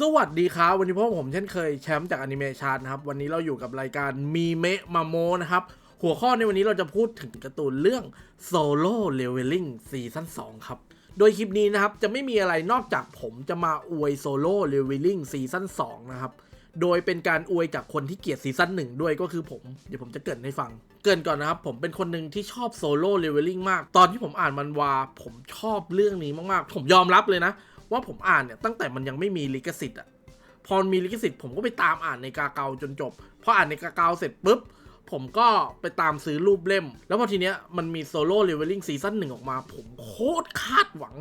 สวัสดีครับ วันนี้พวกผมเช่นเคยแชมป์จากอนิเมชันนะครับ วันนี้เราอยู่กับรายการมีเมะมาโมนะครับ หัวข้อในวันนี้เราจะพูดถึงการ์ตูนเรื่อง Solo Leveling ซีซั่น2ครับ โดยคลิปนี้นะครับ จะไม่มีอะไรนอกจากผมจะมาอวย Solo Leveling ซีซั่น2นะครับ โดยเป็นการอวยจากคนที่เกลียดซีซั่นหนึ่งด้วยก็คือผม เดี๋ยวผมจะเกินให้ฟัง เกินก่อนนะครับ ผมเป็นคนหนึ่งที่ชอบโซโล่เลเวลลิ่งมาก ตอนที่ผมอ่านมันวา ผมชอบเรื่องนี้มากๆ ผมยอมรับเลยนะ ว่าผมอ่านเนี่ยตั้งแต่มันยังไม่มีลิขสิทธิ์อะพอมีลิขสิทธิ์ผมก็ไปตามอ่านในกาเกาจนจบพออ่านในกาเกาเสร็จปุ๊บผมก็ไปตามซื้อรูปเล่ม แล้วพอทีเนี้ยมันมีโซโล่เลเวลลิ่งซีซั่นหนึ่งออกมา ผมโคตรคาดหวัง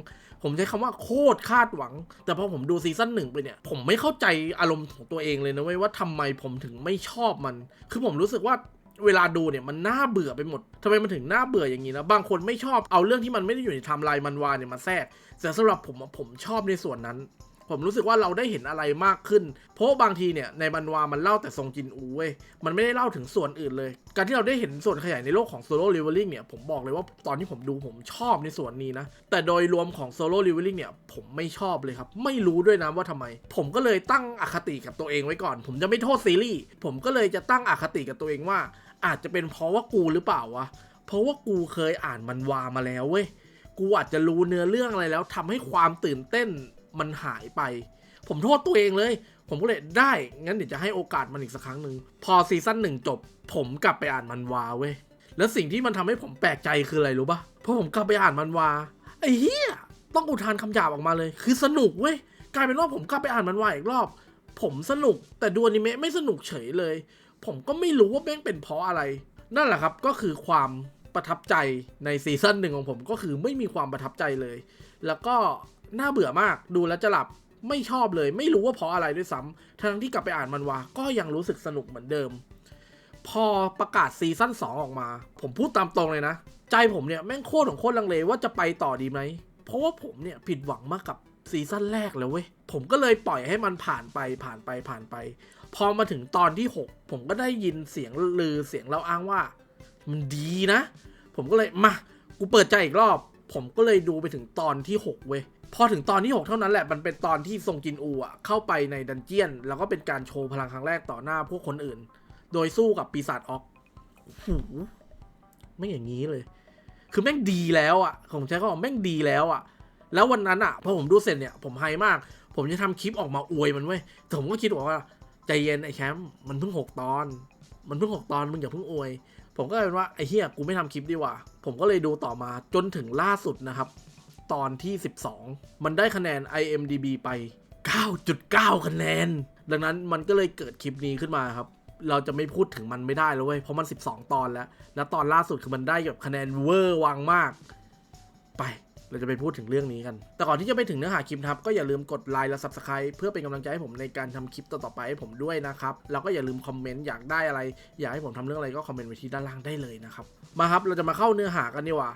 ผมใช้คำว่าโคตรคาดหวัง แต่พอผมดูซีซั่นหนึ่งไปเนี่ย ผมไม่เข้าใจอารมณ์ของตัวเองเลยนะเว้ยว่าทำไมผมถึงไม่ชอบมัน คือผมรู้สึกว่า เวลาดูเนี่ยมันน่าเบื่อไปหมดทำไมมันถึงน่าเบื่ออย่างนี้นะบางคนไม่ชอบเอาเรื่องที่มันไม่ได้อยู่ในไทม์ไลน์มันวาเนี่ยมาแทรกแต่สำหรับผมอะผมชอบในส่วนนั้น ผมรู้สึกว่าเราได้เห็นอะไรมากขึ้น เพราะบางทีเนี่ยในบันวามันเล่าแต่ทรงจินอูเว้ยมันไม่ได้เล่าถึงส่วนอื่นเลย การที่เราได้เห็นส่วนขยายในโลกของโซโล่ l ิเ l ล n ่งเนี่ยผมบอกเลยว่าตอนที่ผมดูผมชอบในส่วนนี้นะ แต่โดยรวมของโซโล่ l ิเ l ล n ่งเนี่ยผมไม่ชอบเลยครับ ไม่รู้ด้วยนะว่าทำไม ผมก็เลยตั้งอคติกับตัวเองไว้ก่อน ผมจะไม่โทษซีรีส์ผมก็เลยจะตั้งอคติกับตัวเองว่า อาจจะเป็นเพราะว่ากูหรือเปล่าวะ เพราะว่ากูเคยอ่านมันวามาแล้วเว้ย กูอาจจะรู้เนื้อเรื่องอะไรแล้วทำให้ความตื่นเต้นมันหายไป ผมโทษตัวเองเลย ผมก็เลยได้ งั้นเดี๋ยวจะให้โอกาสมันอีกสักครั้งหนึ่ง พอซีซั่นหนึ่งจบ ผมกลับไปอ่านมันวาเว้ย แล้วสิ่งที่มันทำให้ผมแปลกใจคืออะไรรู้ปะพอผมกลับไปอ่านมันวา ไอ้เหี้ย ต้องอุทานคำหยาบออกมาเลย คือสนุกเว้ย กลายเป็นว่าผมกลับไปอ่านมันวาอีกรอบ ผมสนุก แต่ดูอนิเมะไม่สนุกเฉยเลย ผมก็ไม่รู้ว่าแม่งเป็นเพราะอะไร นั่นแหละครับก็คือความประทับใจในซีซั่นหนึ่งของผมก็คือไม่มีความประทับใจเลย แล้วก็น่าเบื่อมากดูแล้วจะหลับไม่ชอบเลย ไม่รู้ว่าเพราะอะไรด้วยซ้ำทั้งที่กลับไปอ่านมันวาก็ยังรู้สึกสนุกเหมือนเดิม พอประกาศซีซั่น2 ออกมา ผมพูดตามตรงเลยนะ ใจผมเนี่ยแม่งโคตรของโคตรลังเลว่าจะไปต่อดีไหม เพราะว่าผมเนี่ยผิดหวังมากกับซีซั่นแรกแล้วเว้ย ผมก็เลยปล่อยให้มันผ่านไปผ่านไปผ่านไป พอมาถึงตอนที่ 6 ผมก็ได้ยินเสียงลือเสียงเล่าอ้างว่า มันดีนะ ผมก็เลยมากูเปิดใจอีกรอบ ผมก็เลยดูไปถึงตอนที่ 6 เว้ยพอถึงตอนที่ 6 เท่านั้นแหละมันเป็นตอนที่ทรงจินอูอะเข้าไปในดันเจียน แล้วก็เป็นการโชว์พลังครั้งแรกต่อหน้าพวกคนอื่น โดยสู้กับปีศาจออกโอ้โหไม่อย่างนี้เลย คือแม่งดีแล้วอะผมใช้คำว่าแม่งดีแล้วอะ แล้ววันนั้นอะพอผมดูเสร็จเนี่ยผมไฮมาก ผมจะทำคลิปออกมาอวยมันเว้ยแต่ผมก็คิดว่า ใจเย็นไอ้แชมป์มันเพิ่งหกตอน มันเพิ่งหกตอนมึงอย่าเพิ่งอวย ผมก็เลยเป็นว่าไอ้เฮียกูไม่ทำคลิปดีกว่า ผมก็เลยดูต่อมาจนถึงล่าสุดนะครับ ตอนที่ 12 มันได้คะแนน IMDB ไป 9.9 คะแนน ดังนั้นมันก็เลยเกิดคลิปนี้ขึ้นมาครับ เราจะไม่พูดถึงมันไม่ได้แล้วเว้ยเพราะมัน 12 ตอนแล้ว แล้วตอนล่าสุดคือมันได้แบบคะแนนเวอร์วังมาก ไป เราจะไปพูดถึงเรื่องนี้กัน แต่ก่อนที่จะไปถึงเนื้อหาคลิปครับ ก็อย่าลืมกดไลค์และ Subscribe เพื่อเป็นกำลังใจให้ผมในการทำคลิปต่อๆไปให้ผมด้วยนะครับ แล้วก็อย่าลืมคอมเมนต์อยากได้อะไร อยากให้ผมทำเรื่องอะไรก็คอมเมนต์ไว้ที่ด้านล่างได้เลยนะครับ มาครับ เราจะมาเข้าเนื้อหากันดีกว่า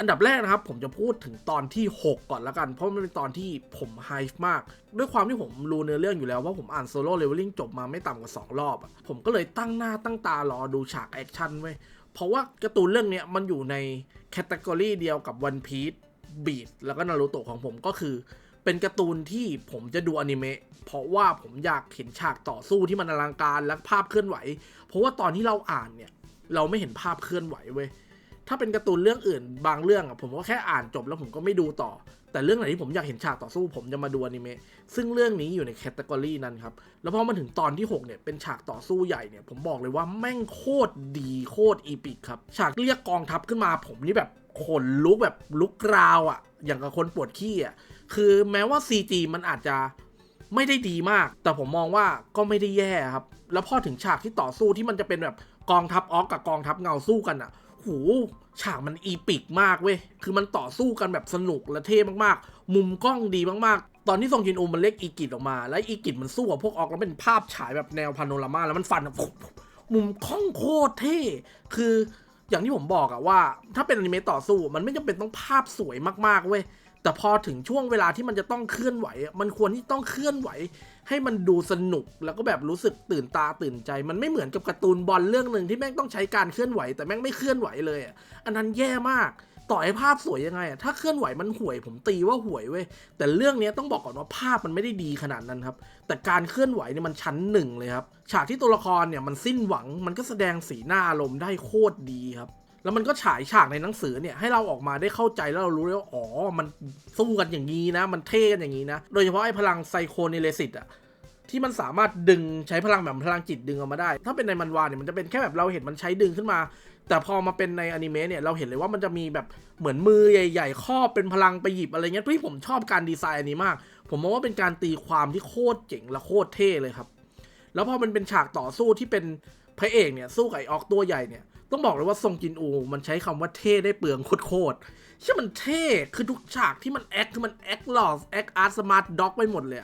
อันดับแรกนะครับ ผมจะพูดถึงตอนที่ 6 ก่อนละกัน เพราะมันเป็นตอนที่ผมไฮฟ์มาก ด้วยความที่ผมรู้เนื้อเรื่องอยู่แล้วว่าผมอ่านโซโล่เลเวลลิ่งจบมาไม่ต่ำกว่า 2 รอบ ผมก็เลยตั้งหน้าตั้งตารอดูฉากแอคชั่นไว้ยเพราะว่าการ์ตูนเรื่องนี้มันอยู่ในแคตตากรีเดียวกับ One Piece บีดแล้วก็นารูโตะของผมก็คือ เป็นการ์ตูนที่ผมจะดูอนิเมะเพราะว่าผมอยากเห็นฉากต่อสู้ที่มันอลังการและภาพเคลื่อนไหว เพราะว่าตอนที่เราอ่านเนี่ย เราไม่เห็นภาพเคลื่อนไหวเว้ย ถ้าเป็นการ์ตูนเรื่องอื่น บางเรื่องอะผมก็แค่อ่านจบแล้วผมก็ไม่ดูต่อ แต่เรื่องไหนที่ผมอยากเห็นฉากต่อสู้ผมจะมาดูอนิเมะซึ่งเรื่องนี้อยู่ในแคตตากรีนั้นครับ แล้วพอมาถึงตอนที่ 6 เนี่ยเป็นฉากต่อสู้ใหญ่เนี่ย ผมบอกเลยว่าแม่งโคตรดีโคตรอีปิกครับ ฉากเรียกกองทัพขึ้นมา ผมนี่แบบขนลุกแบบลุกราวอะอย่างกับคนปวดขี้อะคือแม้ว่า CG มันอาจจะไม่ได้ดีมาก แต่ผมมองว่าก็ไม่ได้แย่ครับ แล้วพอถึงฉากที่ต่อสู้ที่มันจะเป็นแบบกองทัพออกกับกองทัพเงาสู้กันอะ่ะ หฉากมันอีปิกมากเว้ย คือมันต่อสู้กันแบบสนุกและเท่มากๆ มุมกล้องดีมากๆ ตอนที่ทรงจินอูมันเล็กอีกิดออกมา แล้วอีกิดมันสู้กับพวกออกแล้วเป็นภาพฉายแบบแนวพาโนรามาแล้วมันฟันแบบมุมกล้องโคตรเท่ คืออย่างที่ผมบอกอะว่า ถ้าเป็นอนิเมะต่อสู้มันไม่จำเป็นต้องภาพสวยมากๆเว้ย แต่พอถึงช่วงเวลาที่มันจะต้องเคลื่อนไหว มันควรที่ต้องเคลื่อนไหว ให้มันดูสนุกแล้วก็แบบรู้สึกตื่นตาตื่นใจ มันไม่เหมือนกับการ์ตูนบอลเรื่องหนึ่งที่แม่งต้องใช้การเคลื่อนไหว แต่แม่งไม่เคลื่อนไหวเลยอะอันนั้นแย่มากต่อให้ภาพสวยยังไงอะถ้าเคลื่อนไหวมันห่วยผมตีว่าห่วยเว้ยแต่เรื่องนี้ต้องบอกก่อนว่าภาพมันไม่ได้ดีขนาดนั้นครับ แต่การเคลื่อนไหวเนี่ยมันชั้นหนึ่งเลยครับ ฉากที่ตัวละครเนี่ยมันสิ้นหวังมันก็แสดงสีหน้าอารมณ์ได้โคตรดีครับ แล้วมันก็ฉายฉากในหนังสือเนี่ยให้เราออกมาได้เข้าใจแล้วเรารู้เลยว่าอ๋อมันสู้กันอย่างนี้นะ มันเท่กันอย่างนี้นะ โดยเฉพาะไอ้พลังไซโคเนเลสิตอะที่มันสามารถดึงใช้พลังแบบพลังจิตดึงออกมาได้ ถ้าเป็นในมันวาเนี่ยมันจะเป็นแค่แบบเราเห็นมันใช้ดึงขึ้นมา แต่พอมาเป็นในอนิเมะเนี่ยเราเห็นเลยว่ามันจะมีแบบเหมือนมือใหญ่ๆครอบเป็นพลังไปหยิบอะไรเงี้ยที่ผมชอบการดีไซน์อันนี้มาก ผมมองว่าเป็นการตีความที่โคตรเจ๋งและโคตรเท่เลยครับ แล้วพอมันเป็นฉากต่อสู้ที่เป็นพระเอกเนี่ยสู้กับไอ้ออกตัวใหญ่เนี่ย ต้องบอกเลยว่าทรงจินอูมันใช้คำว่าเท่ได้เปลืองโคตรๆใช่มันเท่คือทุกฉากที่มันแอคคือมันแอคหลอสแอคอาร์ตสมาร์ทด็อกไปหมดเลย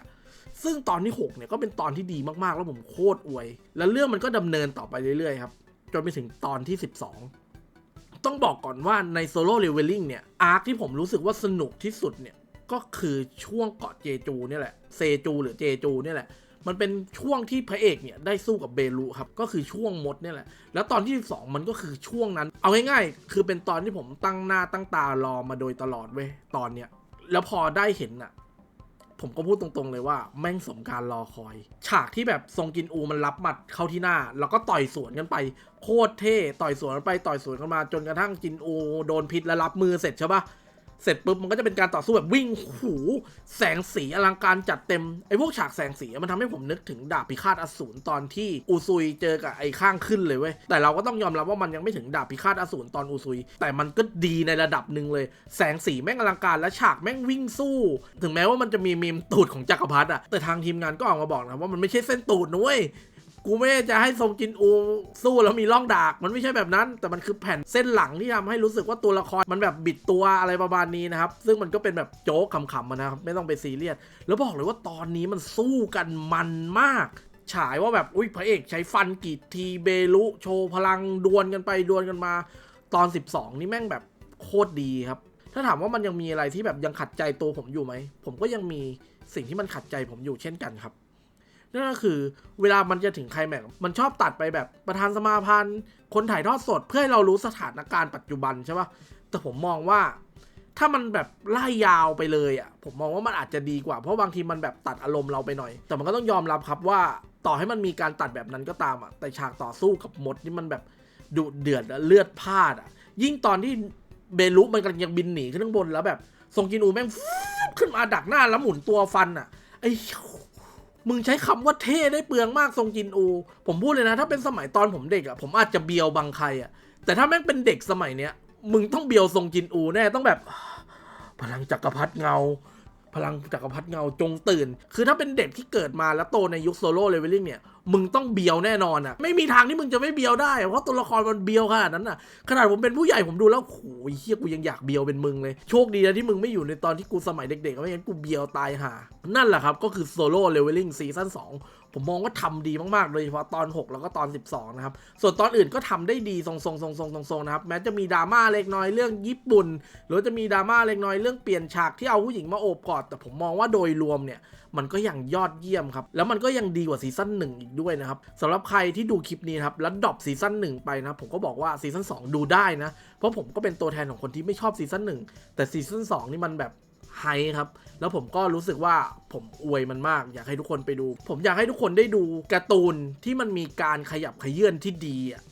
ซึ่งตอนที่ 6 เนี่ยก็เป็นตอนที่ดีมากๆ แล้วผมโคตรอวย แล้วเรื่องมันก็ดำเนินต่อไปเรื่อยๆครับ จนไปถึงตอนที่ 12 ต้องบอกก่อนว่าในโซโล่เลเวลลิ่งเนี่ย อาร์คที่ผมรู้สึกว่าสนุกที่สุดเนี่ย ก็คือช่วงเกาะเจจูเนี่ยแหละ เซจูหรือเจจูเนี่ยแหละ มันเป็นช่วงที่พระเอกเนี่ยได้สู้กับเบลูครับ ก็คือช่วงมดเนี่ยแหละ แล้วตอนที่ 12 มันก็คือช่วงนั้น เอาง่ายๆ คือเป็นตอนที่ผมตั้งหน้าตั้งตารอมาโดยตลอดเว้ย ตอนเนี้ย แล้วพอได้เห็นอะผมก็พูดตรงๆเลยว่าแม่งสมการรอคอย ฉากที่แบบทรงกินอูมันรับหมัดเข้าที่หน้า แล้วก็ต่อยสวนกันไป โคตรเท่ ต่อยสวนกันไปต่อยสวนกันมาจนกระทั่งจินอูโดนพิษแล้วรับมือเสร็จใช่ปะ เสร็จปุ๊บมันก็จะเป็นการต่อสู้แบบวิ่งหูแสงสีอลังการจัดเต็มไอ้พวกฉากแสงสีมันทำให้ผมนึกถึงดาบพิฆาตอสูรตอนที่อูซุยเจอกับไอ้ข้างขึ้นเลยเว้ยแต่เราก็ต้องยอมรับว่ามันยังไม่ถึงดาบพิฆาตอสูรตอนอูซุย แต่มันก็ดีในระดับหนึ่งเลย แสงสีแม่งอลังการและฉากแม่งวิ่งสู้ ถึงแม้ว่ามันจะมีมีมตูดของจักรพรรดิอะแต่ทางทีมงานก็ออกมาบอกนะว่ามันไม่ใช่เส้นตูดนะเว้ย กูไม่จะให้ทรงจินอูสู้แล้วมีร่องดาก มันไม่ใช่แบบนั้น แต่มันคือแผ่นเส้นหลังที่ทำให้รู้สึกว่าตัวละครมันแบบบิดตัวอะไรประมาณนี้นะครับ ซึ่งมันก็เป็นแบบโจ๊กขำๆนะครับ ไม่ต้องไปซีเรียส แล้วบอกเลยว่าตอนนี้มันสู้กันมันมาก ฉายว่าแบบอุ้ยพระเอกใช้ฟันกี่ทีเบลุโชว์พลังดวลกันไปดวลกันมา ตอน 12 นี่แม่งแบบโคตรดีครับ ถ้าถามว่ามันยังมีอะไรที่แบบยังขัดใจตัวผมอยู่ไหม ผมก็ยังมีสิ่งที่มันขัดใจผมอยู่เช่นกันครับ นั่นก็คือเวลามันจะถึงไคลแม็กซ์มันชอบตัดไปแบบประธานสมาพันธ์ คนถ่ายทอดสดเพื่อให้เรารู้สถานการณ์ปัจจุบันใช่ปะแต่ผมมองว่า ถ้ามันแบบไล่ยาวไปเลยอะผมมองว่ามันอาจจะดีกว่า เพราะบางทีมันแบบตัดอารมณ์เราไปหน่อย แต่มันก็ต้องยอมรับครับว่าต่อให้มันมีการตัดแบบนั้นก็ตามอะแต่ฉากต่อสู้กับมดนี่มันแบบดุเดือดและเลือดพานอะ ยิ่งตอนที่เบลุมันกำลังยังบินหนีขึ้นข้างบนแล้วแบบทรงกินอูแม่งขึ้นมาดักหน้าแล้วหมุนตัวฟันอะไอ้ มึงใช้คำว่าเท่ได้เปลืองมากทรงจินอู ผมพูดเลยนะ ถ้าเป็นสมัยตอนผมเด็กอะผมอาจจะเบียวบางใครอะแต่ถ้าแม่งเป็นเด็กสมัยเนี้ย มึงต้องเบียวทรงจินอูแน่ต้องแบบ พลังจักรพรรดิเงา พลังจักรพรรดิเงาจงตื่น คือถ้าเป็นเด็กที่เกิดมาแล้วโตในยุคโซโล่เลเวลลิ่งเนี่ย มึงต้องเบียวแน่นอนอะ ไม่มีทางที่มึงจะไม่เบียวได้ เพราะตัวละครมันเบียวขนาดนั้นอะ ขนาดผมเป็นผู้ใหญ่ผมดูแล้วโอ้ยเฮียกูยังอยากเบียวเป็นมึงเลย โชคดีนะที่มึงไม่อยู่ในตอนที่กูสมัยเด็กๆไม่งั้นกูเบียวตายห่า นั่นแหละครับก็คือโซโล่เลเวลลิ่งซีซั่น2ผมมองว่าทำดีมากๆ โดยเฉพาะตอน 6 แล้วก็ตอน 12 นะครับ ส่วนตอนอื่นก็ทำได้ดีทรงๆทรงๆทรงๆนะครับ แม้จะมีดราม่าเล็กน้อยเรื่องญี่ปุ่น หรือจะมีดราม่าเล็กน้อยเรื่องเปลี่ยนฉากที่เอาผู้หญิงมาโอบกอด แต่ผมมองว่าโดยรวมเนี่ย มันก็ยังยอดเยี่ยมครับ แล้วมันก็ยังดีกว่าซีซั่นหนึ่งอีกด้วยนะครับสำหรับใครที่ดูคลิปนี้ครับแล้วดรอปซีซั่นหนึ่งไปนะผมก็บอกว่าซีซั่น2ดูได้นะ เพราะผมก็เป็นตัวแทนของคนที่ไม่ชอบซีซั่นหนึ่งแต่ซีซั่น2นี่มันแบบไฮครับ แล้วผมก็รู้สึกว่าผมอวยมันมาก อยากให้ทุกคนไปดู ผมอยากให้ทุกคนได้ดูการ์ตูนที่มันมีการขยับขยื่นที่ดีอะ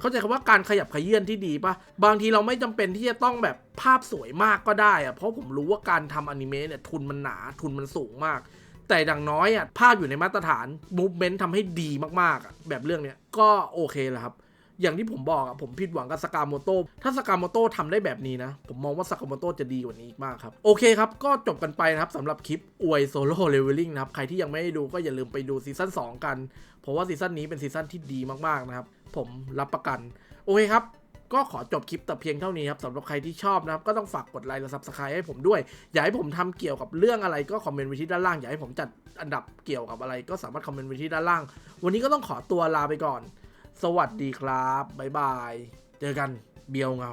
เข้าใจคำว่าการขยับขยื่นที่ดีปะบางทีเราไม่จำเป็นที่จะต้องแบบภาพสวยมากก็ได้อะเพราะผมรู้ว่าการทำอนิเมะเนี่ยทุนมันหนาทุนมันสูงมาก แต่ดังน้อยอะภาพอยู่ในมาตรฐานมูฟเมนต์ทำให้ดีมากๆอะแบบเรื่องเนี้ยก็โอเคแหละครับอย่างที่ผมบอกอะผมผิดหวังกับสกาโมโตถ้าสกาโมโตทำได้แบบนี้นะ ผมมองว่าสกาโมโตจะดีกว่านี้อีกมากครับ โอเคครับ ก็จบกันไปนะครับสำหรับคลิปอวยโซโล่เลเวลลิ่งนะครับ ใครที่ยังไม่ได้ดูก็อย่าลืมไปดูซีซั่น2กัน เพราะว่าซีซั่นนี้เป็นซีซั่นที่ดีมาก ๆ นะครับ ผมรับประกัน โอเคครับ ก็ขอจบคลิปแต่เพียงเท่านี้ครับสำหรับใครที่ชอบนะครับ ก็ต้องฝากกดไลค์และซับสไครต์ให้ผมด้วย อยากให้ผมทำเกี่ยวกับเรื่องอะไรก็คอมเมนต์ไว้ที่ด้านล่าง อยากให้ผมจัดอันดับเกี่ยวกับอะไรก็สามารถคอมเมนต์ไว้ที่ด้านล่าง วันนี้ก็ต้องขอตัวลาไปก่อน สวัสดีครับบ๊ายบาย เจอกันเบียวเงา